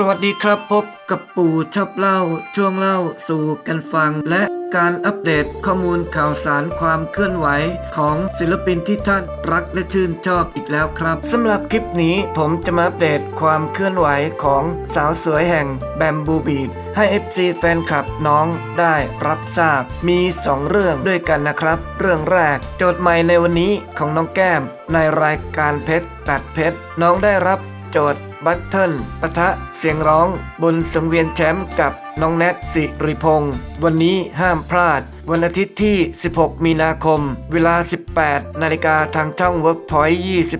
สวัสดีครับพบกับปู่ชอบเล่า ช่วงเล่าสู่กันฟัง และการอัปเดตข้อมูลข่าวสารความเคลื่อนไหว ของศิลปินที่ท่านรักและชื่นชอบอีกแล้วครับสำหรับคลิปนี้ผมจะมาอัปเดตความเคลื่อนไหวของสาวสวยแห่งแบมบูบีดให้ FC แฟนคลับน้องได้รับทราบ มี 2 เรื่องด้วยกันนะครับ เรื่องแรกโจทย์ใหม่ในวันนี้ของน้องแก้มในรายการเพชรตัดเพชรน้องได้รับ โจทย์บัตเทิลปะทะเสียงร้องบนสังเวียนแชมป์กับน้องแนทสิริพงศ์วันนี้ห้ามพลาด วันอาทิตย์ที่ 16 มีนาคม เวลา 18 นาฬิกาทางช่อง Workpoint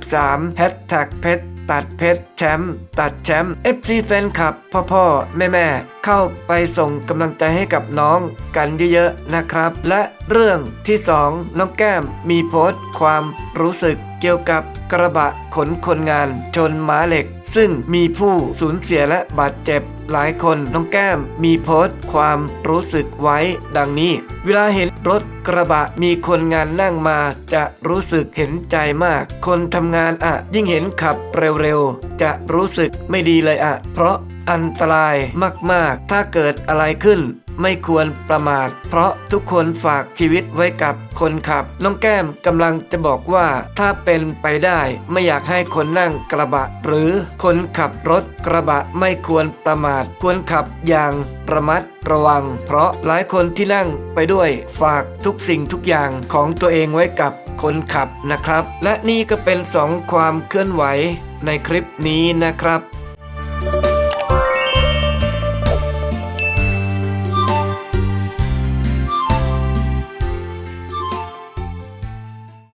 23แฮชแท็กเพชรตัดเพชร แชมป์ตัดแชมป์ FC แฟนคลับ พ่อพ่อแม่แม่เข้าไปส่งกำลังใจให้กับน้องกันเยอะๆนะครับ และเรื่องที่ 2 น้องแก้มมีโพสต์ความรู้สึกเกี่ยวกับกระบะขนคนงานชนม้าเหล็ก ซึ่งมีผู้สูญเสียและบาดเจ็บหลายคนน้องแก้มมีโพสต์ความรู้สึกไว้ดังนี้ เวลาเห็นรถกระบะมีคนงานนั่งมาจะรู้สึกเห็นใจมาก คนทำงานอะยิ่งเห็นขับเร็วๆ จะจะรู้สึกไม่ดีเลยอะเพราะอันตรายมากๆ ถ้าเกิดอะไรขึ้น ไม่ควรประมาท เพราะทุกคนฝากชีวิตไว้กับคนขับ น้องแก้มกำลังจะบอกว่า ถ้าเป็นไปได้ไม่อยากให้คนนั่งกระบะ หรือคนขับรถกระบะไม่ควรประมาท ควรขับอย่างระมัดระวัง เพราะหลายคนที่นั่งไปด้วยฝากทุกสิ่งทุกอย่างของตัวเองไว้กับคนขับนะครับ และนี่ก็เป็นสองความเคลื่อนไหว ในคลิปนี้นะครับ